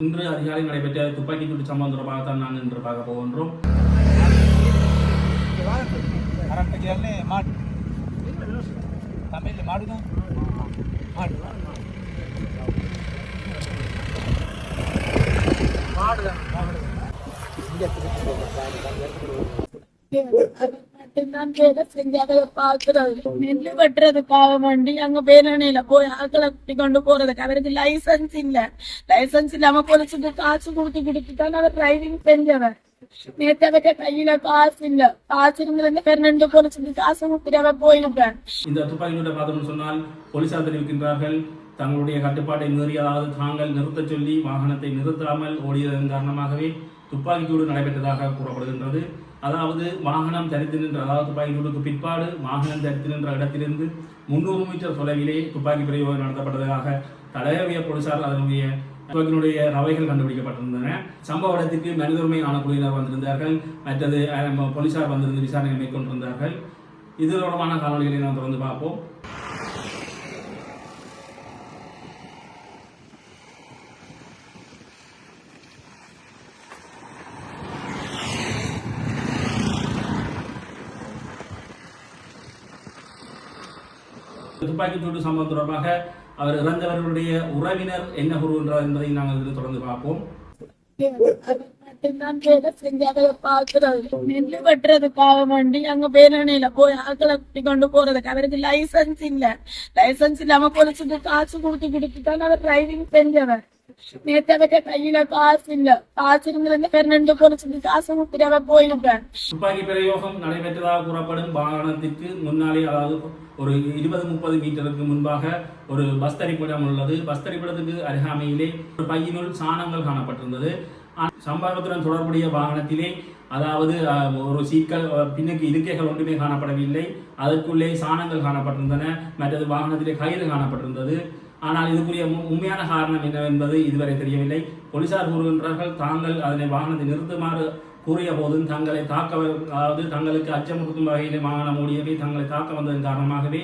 இன்று அதிகாலை நடைபெற்ற துப்பாக்கிச்சூடு சம்பவம் தொடர்பாக தான் நாங்கள் இன்று பார்க்க போகின்றோம். மாடு தமிழ் மாடு தான். மாடு மாடு தான். மாடு. தான் மட்டும்தான் வேலை செஞ்சாத பாக்குறது நெல்லு வெட்டுறதுக்காக வேண்டி. அங்க பேரணியில போய் ஆக்களை குட்டி கொண்டு போறதுக்கு அவருக்கு லைசன்ஸ் இல்ல. லைசன்ஸ் இல்லாம போலீஸுக்கு காசு கொடுத்து கொடுத்துதான் அவர் டிரைவிங் செஞ்சவர். நேற்று அவர்கிட்ட கையில காசு இல்ல. காசு இருந்திருந்த பெருநண்டு போலீஸுக்கு காசு கொடுத்துட்டு போயிருப்பேன் இந்த பார்த்தோம்னு சொன்னால் போலீசார் தெரிவிக்கின்றார்கள். தங்களுடைய கட்டுப்பாட்டை மீறி அதாவது தாங்கள் நிறுத்த சொல்லி வாகனத்தை நிறுத்தாமல் ஓடியதன் காரணமாகவே துப்பாக்கி சூடு நடைபெற்றதாக கூறப்படுகின்றது. அதாவது வாகனம் தரித்து நின்ற அதாவது துப்பாக்கி சூடுக்கு பிற்பாடு வாகனம் தரித்து நின்ற இடத்திலிருந்து முன்னூறு மீட்டர் தொலைவிலே துப்பாக்கி பிரயோகம் நடத்தப்பட்டதாக தலையவிய போலீசார் அதனுடைய துப்பாக்கியினுடைய ரவைகள் கண்டுபிடிக்கப்பட்டிருந்தன. சம்பவ இடத்திற்கு மனித உரிமை ஆணைக்குழுவினர் வந்திருந்தார்கள். மற்றது போலீசார் வந்திருந்து விசாரணை மேற்கொண்டிருந்தார்கள். இது தொடர்பான காணொலிகளை நாம் தொடர்ந்து பார்ப்போம். துப்பாக்கி சூடு சம்பவம் தொடர்பாக அவர் இறந்தவர்களுடைய உறவினர் என்ன கூறுகின்றார் என்பதை நாங்கள் இதில் தொடர்ந்து பார்ப்போம். மட்டும்தான் வேலை செஞ்சாத பாக்குறது நெல்லு வெட்டுறதுக்காக வேண்டி அங்க பேரணியில போய் ஆட்களை கூட்டி கொண்டு போறதுக்கு அவருக்கு லைசன்ஸ் இல்ல லைசன்ஸ் இல்லாம போலீஸுக்கு காசு கொடுத்து கொடுத்துதான் அவர் டிரைவிங் செஞ்சவர் நேற்று கையில காசு இல்ல காசு இருந்திருந்த பெருநண்டு போலீஸுக்கு காசு கொடுத்துட்டு போயிருப்பேன் துப்பாக்கி பிரயோகம் நடைபெற்றதாக கூறப்படும் வாகனத்திற்கு முன்னாலே அதாவது ஒரு இருபது முப்பது மீட்டருக்கு முன்பாக ஒரு பஸ் தரிப்பிடம் உள்ளது. பஸ் தரிப்பிடத்துக்கு அருகாமையிலே ஒரு பையினுள் சாணங்கள் காணப்பட்டிருந்தது. சம்பவத்துடன் தொடர்புடைய வாகனத்திலே அதாவது ஒரு சீட்கள் பின்னுக்கு இருக்கைகள் ஒன்றுமே காணப்படவில்லை. அதற்குள்ளே சாணங்கள் காணப்பட்டிருந்தன. மற்றது வாகனத்திலே கயிறு காணப்பட்டிருந்தது. ஆனால் இதுக்குரிய உண்மையான காரணம் என்னவென்பது இதுவரை தெரியவில்லை. போலீசார் கூறுகின்றார்கள் தாங்கள் அதனை வாகனத்தை நிறுத்துமாறு கூறிய போதும் தங்களை தாக்க அதாவது தங்களுக்கு அச்சமுறுத்தும் வகையில் மாகாண ஓடியவை தங்களை தாக்க வந்ததன் காரணமாகவே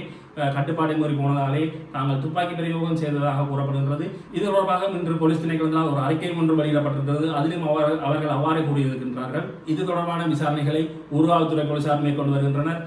கட்டுப்பாட்டை மீறி போனதாலே தாங்கள் துப்பாக்கி பிரயோகம் செய்ததாக கூறப்படுகின்றது. இது தொடர்பாக இன்று போலீஸ் திணைக்களத்தால் ஒரு அறிக்கை ஒன்று வெளியிடப்பட்டிருக்கிறது. அதிலும் அவர் அவர்கள் அவ்வாறே கூறியிருக்கின்றார்கள். இது தொடர்பான விசாரணைகளை ஊர்காவல்துறை போலீசார் மேற்கொண்டு வருகின்றனர்.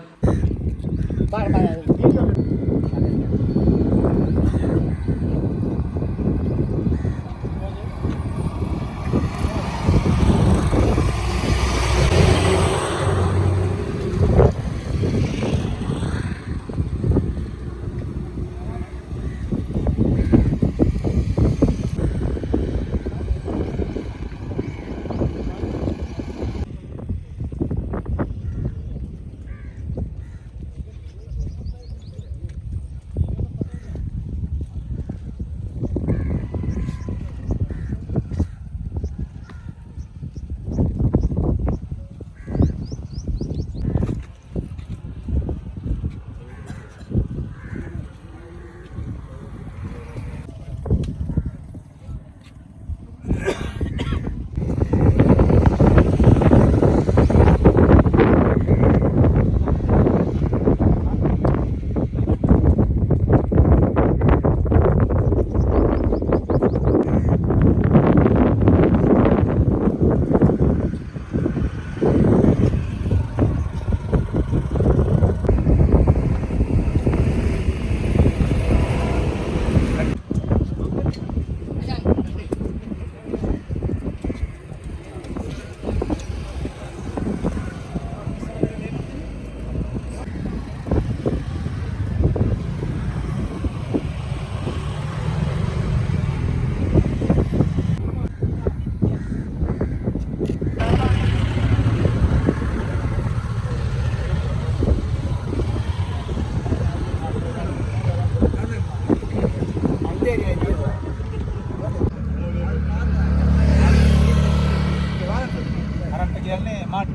பேர்னு மாடு.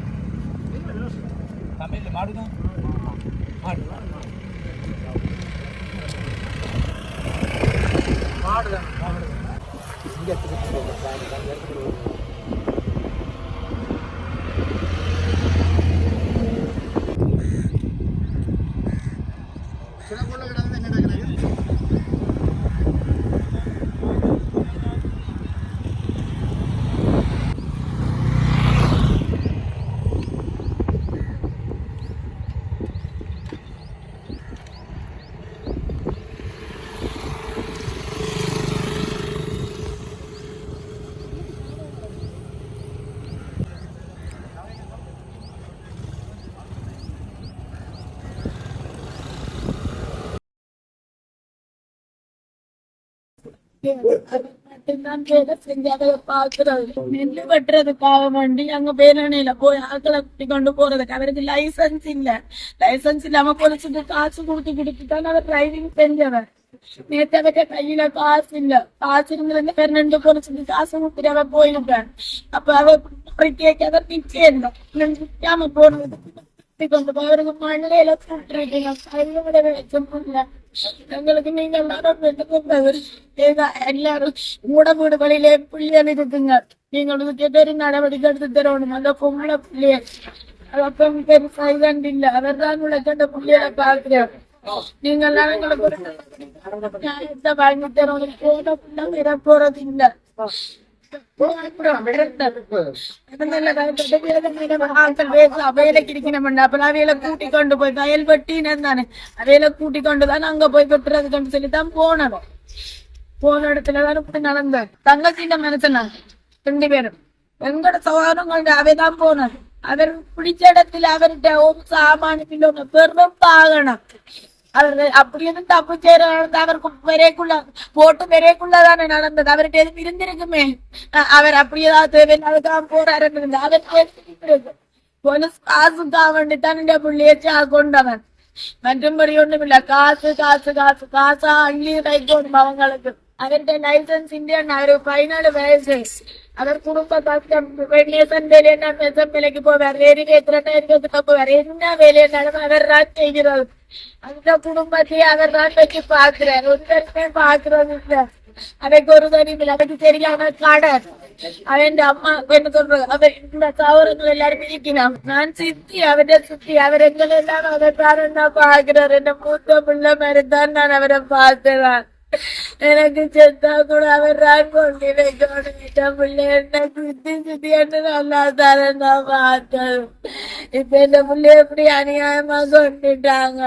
தமிழில் மாடு தான். மாடு. மாடு தான். மாடு இங்கே எடுத்துக்கிட்டு அதை பாக்குறது நெல்லு வெட்டுறதுக்காக வேண்டி அங்க பேரணியில போய் ஆட்களை கூட்டி கொண்டு போறதுக்கு அவருக்கு லைசன்ஸ் இல்ல லைசன்ஸ் இல்லாம பொலிச்சுட்டு காசு கொடுத்து கொடுத்து தான் அவர் டிரைவிங் செஞ்சவர் நேற்று அவர்கிட்ட கையில காசு இல்ல காசு இருந்திருந்த பேர் ரெண்டு பொலிச்சுட்டு காசு கொடுத்துட்டு அவ போயிருப்பேன் அப்ப அவ கேட்க அவர் நிச்சயம் இல்லை நிக்காம போனது சுத்தி கொண்டு ഞങ്ങൾക്ക് നിങ്ങൾ എല്ലാവരും കിട്ടുന്നത് എല്ലാവരും മൂടവീടുകളിലെ പുള്ളിയണിരുത്തുങ്ങൾ നിങ്ങൾ ഒരു നടപടികൾ എടുത്ത് തരണം അതോ കുമ്മള പുള്ളിയെ അതൊപ്പം പെരുസായി കണ്ടില്ല അതെന്താന്നുള്ള കണ്ട പുള്ളിയുടെ ആഗ്രഹം നിങ്ങൾ ഞങ്ങളെ കുറിച്ച് ഞാൻ എന്താ വാങ്ങിത്തരണം എനിക്ക് ഏതോ அவையில கூட்டி கொண்டு போய் வயல் வெட்டினு தானே அவையில கூட்டி கொண்டு அங்க போய் வெட்டுறதுக்கு சொல்லி தான் போனோம் போன இடத்துலதான் இப்படி தங்கச்சிட்ட ரெண்டு பேரும் எங்கட சவாரம் கொண்டு அவைதான் அவர் பிடிச்ச இடத்துல அவர்கிட்ட சாமான கிலோங்க பெரும் பாகனம். அவர் அப்படி இருந்து தப்பு செய்யற அவருக்கு விரைக்குள்ள போட்டு விரைக்குள்ளதானே நடந்தது அவர்கிட்ட எதுவும் இருந்திருக்குமே அஹ் அவர் அப்படி ஏதாவது தேவையில்லாதான் போறாரு அவர் பேசிட்டு போலீஸ் காசுக்காக வேண்டி தான் இந்த பிள்ளைய கொண்டவன் மற்றும்படி ஒண்ணும் இல்ல காசு காசு காசு காசா அள்ளி கைக்கோடும் அவங்களுக்கு அவர்கிட்ட லைசன்ஸ் இந்தியன் அவரு பதினாலு வயசு அவர் குடும்ப கஷ்டம் நேசன் வேலையா நேசன் வேலைக்கு போவார் வேறு எத்தனை இருக்கிறதுக்கு போவார் என்ன வேலையானாலும் அவர் தான் செய்கிறது அந்த குடும்பத்தையே அவர் தான் வச்சு பாக்குறாரு ஒருத்தருமே பாக்குறது இல்ல அவன் ஒரு தனி இல்லை அவைக்கு சரியான அவன் அம்மா என்ன சொல்றது அவர் இந்த சவரங்கள் எல்லாரும் பிரிக்கிறான் நான் சித்தி அவரை சுத்தி அவர் எங்களை எல்லாம் அவர் பேரன் தான் பாக்குறாரு என்ன மூத்த பிள்ளை மாதிரி தான் நான் அவரை பார்க்கிறேன். எனக்கு செத்தா கூட அவர் தான் கொண்டு பிள்ளை என்ன சுத்தி சுத்தி என்ன நல்லா தரேன் நான் பார்த்தேன். இப்ப இந்த பிள்ளை எப்படி அநியாயமா கொண்டுட்டாங்க